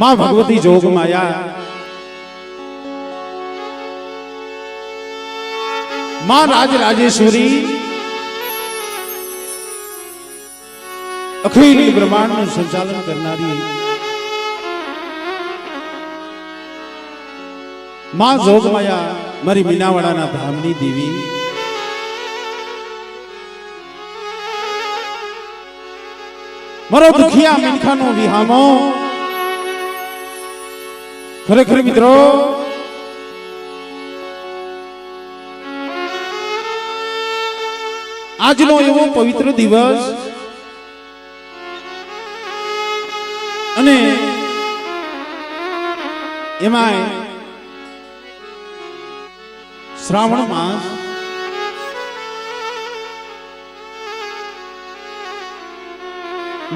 માં ભગવતી જોગ માયા. માં રાજ રાજેશ્વરી. અખિલ બ્રહ્માંડનું સંચાલન કરનારી માં જોગમાયા મારી મીનાવાડાના ધામની દેવી. મારો દુખિયા મીનખાનો વિહામો. ખરેખર મિત્રો, આજનો એવો પવિત્ર દિવસ અને એમાં શ્રાવણ માસ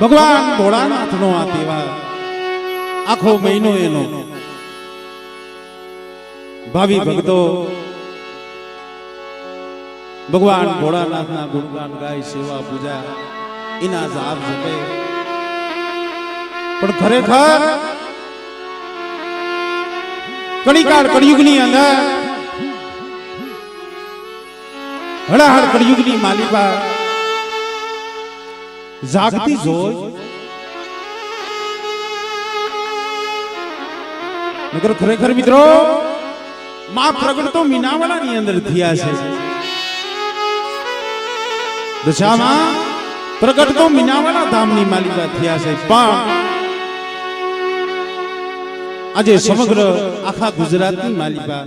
ભગવાન ભોળાનાથનો આ તહેવાર, આખો મહિનો એનો. ભાવિ ભક્તો, ભગવાન ભોળાનાથના ગુણગાન ગાય, સેવા પૂજા, એના જાપ જપે પણ ખરેખર કણિકાળ કળિયુગની અંદર, હળાહળ કળિયુગની માલિકા જાગતી જોઈ નગર ખરેખર મિત્રો માં પ્રગટ તો મીનાવાડાની અંદર થયા છે. દશામાં પ્રગટ તો મીનાવાડા ધામની માલિકા થયા છે. પણ આજે સમગ્ર આખા ગુજરાતની માલિકા.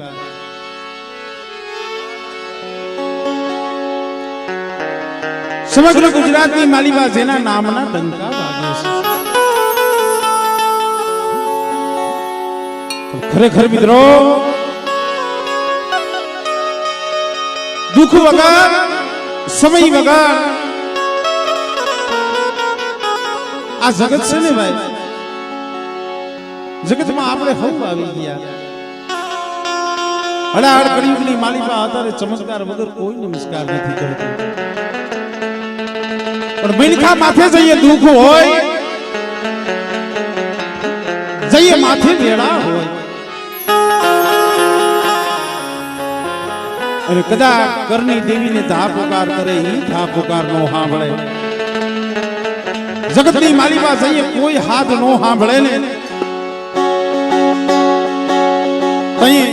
સમગ્ર ગુજરાતની માલિકા જેના નામના ડંકા વાગે છે. ખરેખર મિત્રો દુઃખ વગર સમય વગર. આ જગત છે ને ભાઈ? જગતમાં આપણે હવ આવી ગયા. હડાહડ કળિયુગની માલિકા અત્યારે ચમત્કાર વગર કોઈ નમસ્કાર નથી કરતું. પણ મિનખા માથે જઈએ દુઃખ હોય જઈએ માથે વેળા હોય. અને કદાચ કરની દેવીને ધા પુકાર કરે એ ધા પુકાર નો સાંભળે. જગતની માલિકા જઈએ કોઈ હાથ નો સાંભળે ને. તઈ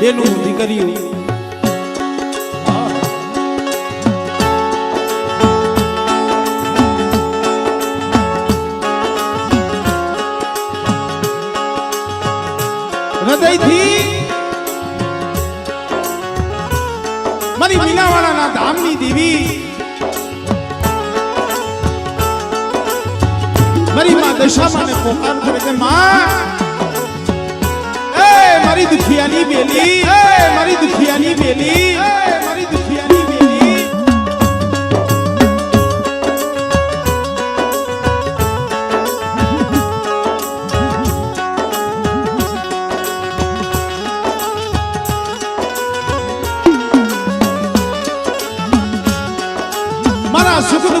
બેનું દીકરીઓ. હૃદયથી મારી મીનાવાળાના ધામની દેવી મારી માં દશામાને પોકાર કરે છે માં એ મારી દુખિયાની બેલી એ મારી દુખિયાની બેલી મારી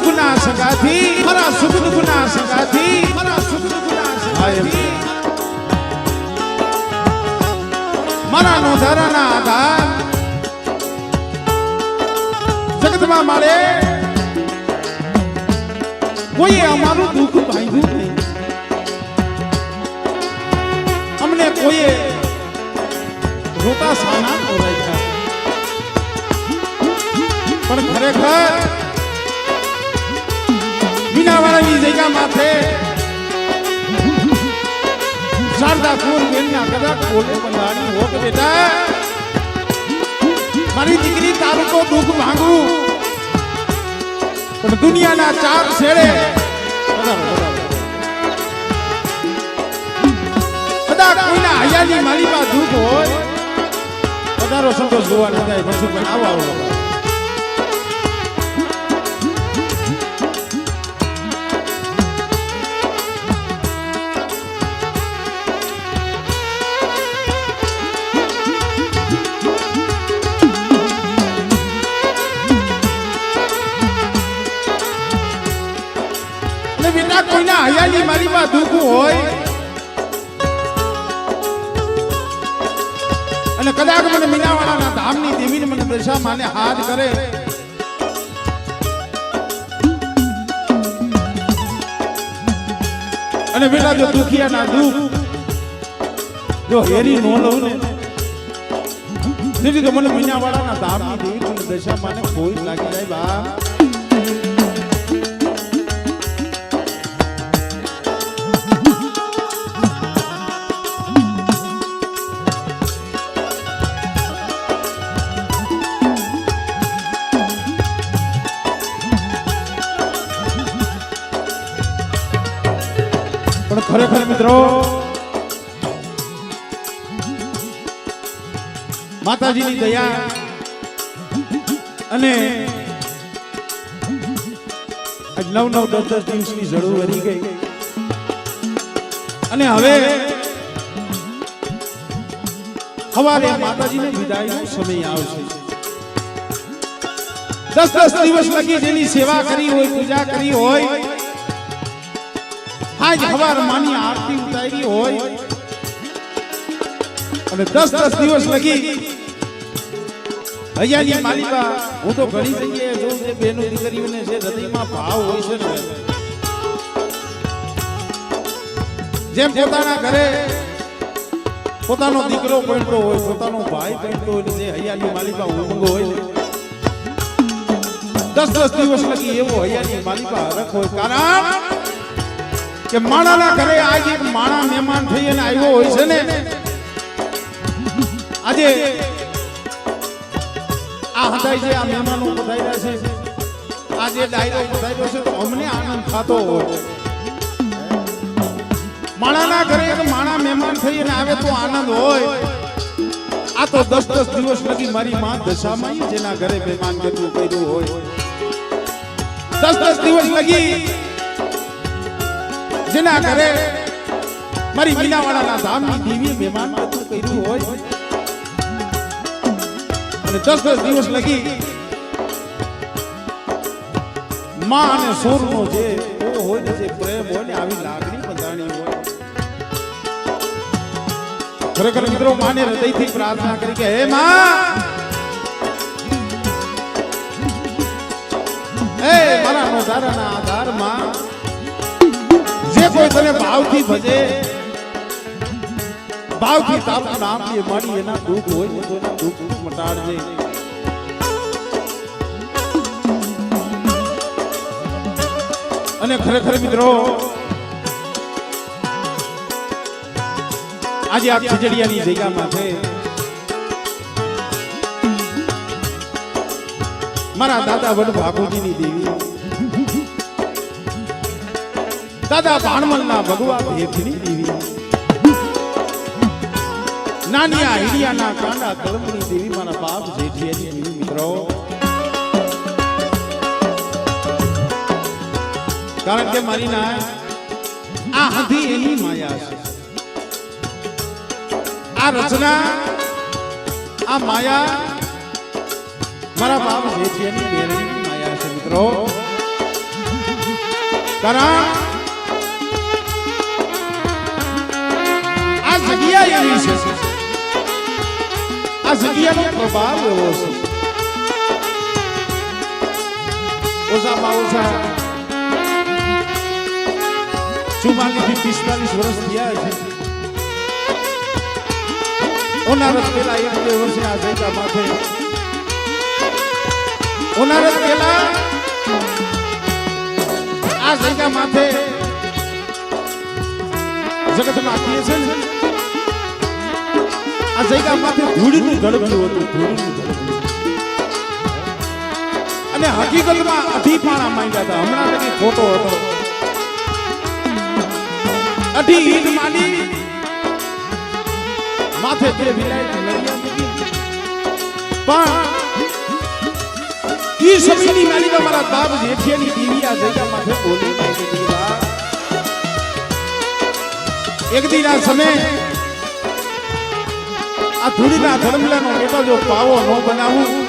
સુખ સગાથી, મારા સુખ દુઃખના સગાથી, મારા સુખ દુઃખના સગાથી. મારા નોધારાના આધાર. જગતમાં મારે કોઈએ અમારું દુઃખ બાંધ્યું નહીં. અમને કોઈએ રોતા સાના પણ ખરેખર મીનાવાળાની જગ્યા માથે શારદા કુર બેનના કદાચ બોલે બંધાણી હો બેટા મારી દીકરી તારું તો દુઃખ માંગું પણ દુનિયાના ચાર છેડે. કદાચ કોઈના હૈયાની માલિકા દુઃખ હોય પધારો સંતોષ જોવા ન થાય મનસુખભાઈ આવો આવો બેટા કોઈના હયાની મારી માં દુઃખ હોય. અને કદાચ મને મીનાવાળાના ધામની દેવીને મને દશા માને હાથ કરે. અને બેટા જો દુખિયાના દુઃખ, જો હેરી નો લઉં ને તેથી તો મને મીનાવાળાના ધામની દેવી મને દશા માને કોઈ લાગી જાય બા. પણ ખરેખર મિત્રો, માતાજીની દયા અને નવ નવ દસ દસ દિવસની જરૂર વધી ગઈ. અને હવે સવારે માતાજીને વિદાયનો સમય આવશે. દસ દસ દિવસ લગી જેની સેવા કરી હોય, પૂજા કરી હોય આજ હવાર માની આરતી ઉતારી હોય. અને દસ દસ દિવસ લગી હૈયાની માલિકા હું તો ઘણી જગ્યાએ જોઉં છે બેનો દીકરીઓને જે હૃદયમાં ભાવ હોય છે ને. જેમ પોતાના ઘરે પોતાનો દીકરો પડતો હોય, પોતાનો ભાઈ પડતો હોય, જે હૈયાની માલિકા ઉમંગ હોય દસ દસ દિવસ લગી એવો હૈયાની માલિકા હરખ હોય. કારણ કે માણાના ઘરે આજે માણા મહેમાન થઈ અને આવ્યો હોય છે ને? આજે આ હદાય છે, આ મહેમાનો પધાર્યા છે. આજે ડાયરો પધાર્યો છે, તો અમને આનંદ થતો હોય. માણાના ઘરે એક માણા મહેમાન થઈ અને આવે તો આનંદ હોય. આ તો દસ દસ દિવસ લગી મારી માં દશામાં જેના ઘરે મહેમાન કેટલું કર્યું હોય. દસ દસ દિવસ લગી જેના ઘરે મારી મીનાવાળાના ધામની દેવી મહેમાન બધું કર્યું હોય. અને દસ દસ દિવસ લગી માં અને સોરનો જે ઓ હોય ને જે પ્રેમ હોય ને આવી લાગણી બંધાણી હોય. ખરેખર મિત્રો માને હૃદયથી પ્રાર્થના કરી કે હે માં હે મારા નોધારાના આધારમાં જે કોઈ તને ભાવથી ભજે, ભાવથી તારું નામ લે મારી એના દુઃખ હોય તો એના દુઃખ મટાડજે અને ખરેખર મિત્રો, આજે આ ખીજડીયાની જગ્યામાં છે. મારા દાદા વડ ભાગુજીની દેવી. દાદા ભાણમલના ભગવા ભેખની દેવી. નાની આ હિડિયાના કાંડા કળમની દેવી મારા બાપ જેઠિયાની દેવી મિત્રો. કારણ કે મારી ના આ હધી એની માયા છે. આ રચના, આ માયા મારા બાપ જેઠિયાની બેરની માયા છે મિત્રો. કારણ જગ્યા એવી છે આ જગ્યાનો પ્રભાવ એવો છે ઓછામાં ઓછા ચુમ્માલીસથી પિસ્તાલીસ વર્ષ થયા છે ઉનાળત પેલા એક બે વર્ષે આ જગ્યા માથે ઉનાળત પેલા આ જગ્યા માથે જગતમાં કહે છે ને આ જગ્યા માથે ધૂળનું ગળગળું હતું, ધૂળનું અને હકીકતમાં અઢી પાણા માંગ્યા હતા. હમણાં લગી ખોટો હતો. અઢી ઈદ માની માથે તે વિલાયતી પણ ઈ સમયની માલિકા મારા બાપ જેઠિયાની દીવી આ જગ્યા માથે બોલી એક દિના સમય આ ધૂળીના મોટો જો પાવો ન બનાવું.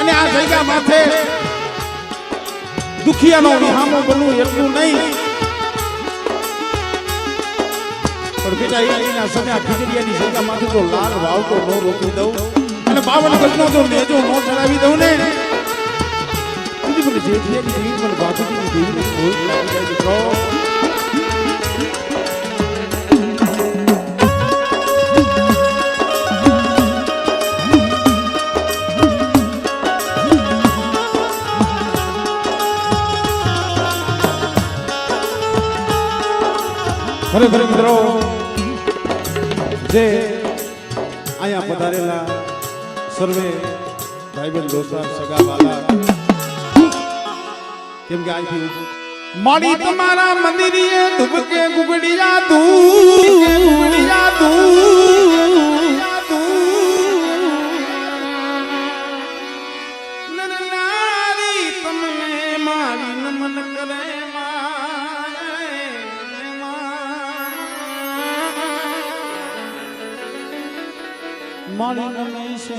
અને આ જગ્યા માથે દુખિયાનો વિહામો બનવું એટલું નહીં. પણ બેટા એના સગા ખીચડિયાની સગામાંથી તો લાલ વાવતો ન રોકી દઉં. અને બાવન ગજનો જો નેજો ન ચડાવી દઉં ને. જે દેવી મને બાપુજીની દેવીને ખરેખર મિત્રો, જે અહીંયા પધારેલા સર્વે ભાઈબંધ દોસ્તાર, સગા વાલા કેમ કે અહીંથી મારી તમારા મંદિરીએ ધુબકે ગુગડિયા ધૂ ગુગડિયા તું મારી નમે છે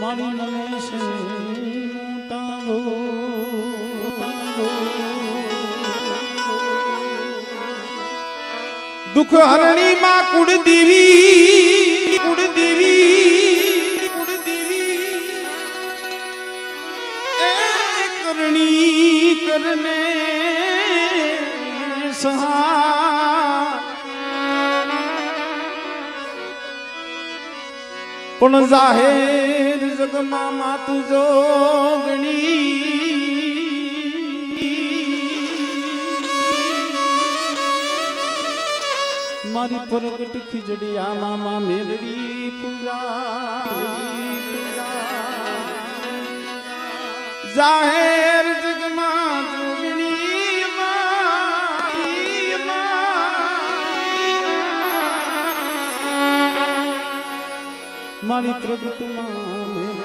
મારી નમે છે દુઃખ હરણી માં કુળ દેવી કુળ દેવી કરને સહા પણ જાહેર જગમાં માતું જોગણી મારી પ્રગટ ખીજડી આ મામા મેલડી પૂજા જાહેર જગમાં મારી પ્રગટમાં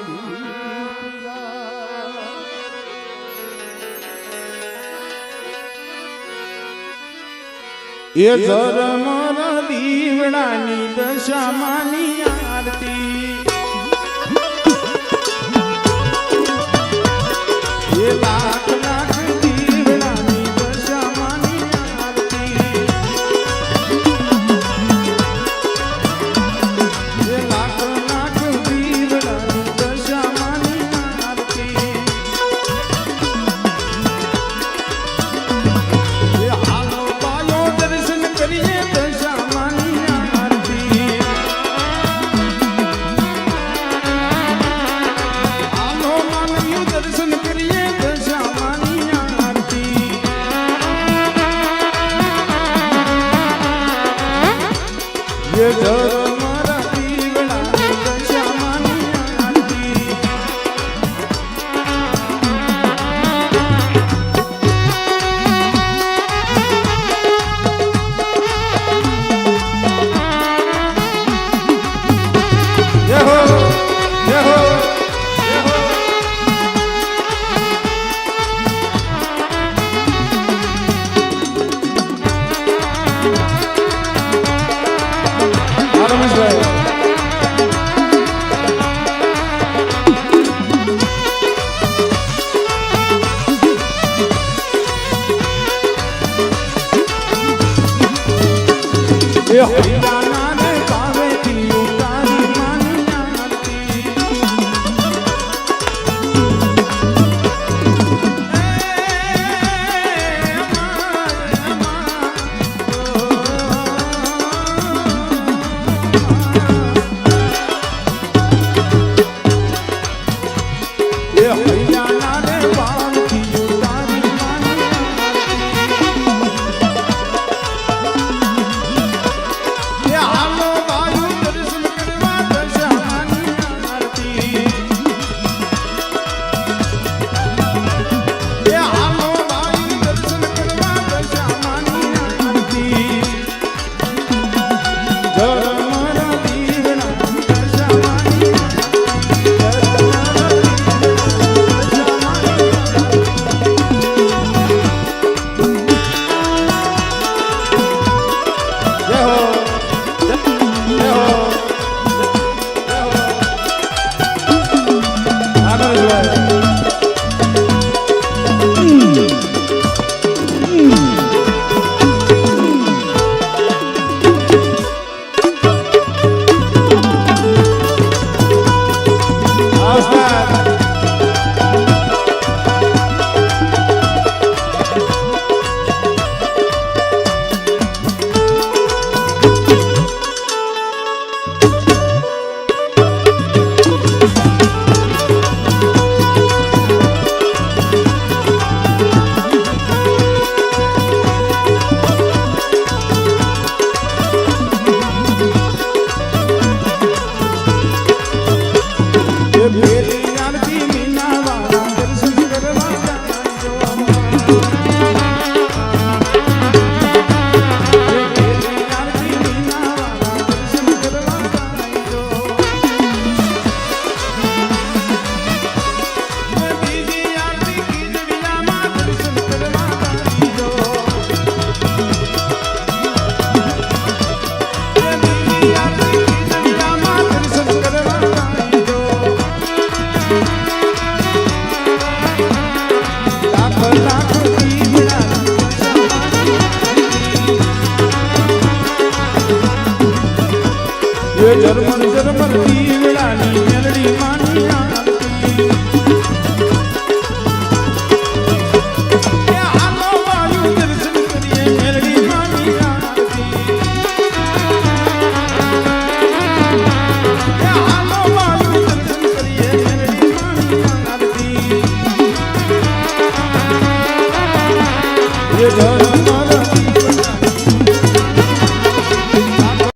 એ ધર્મ દીવડાની દશામાની એ ધર્મ એ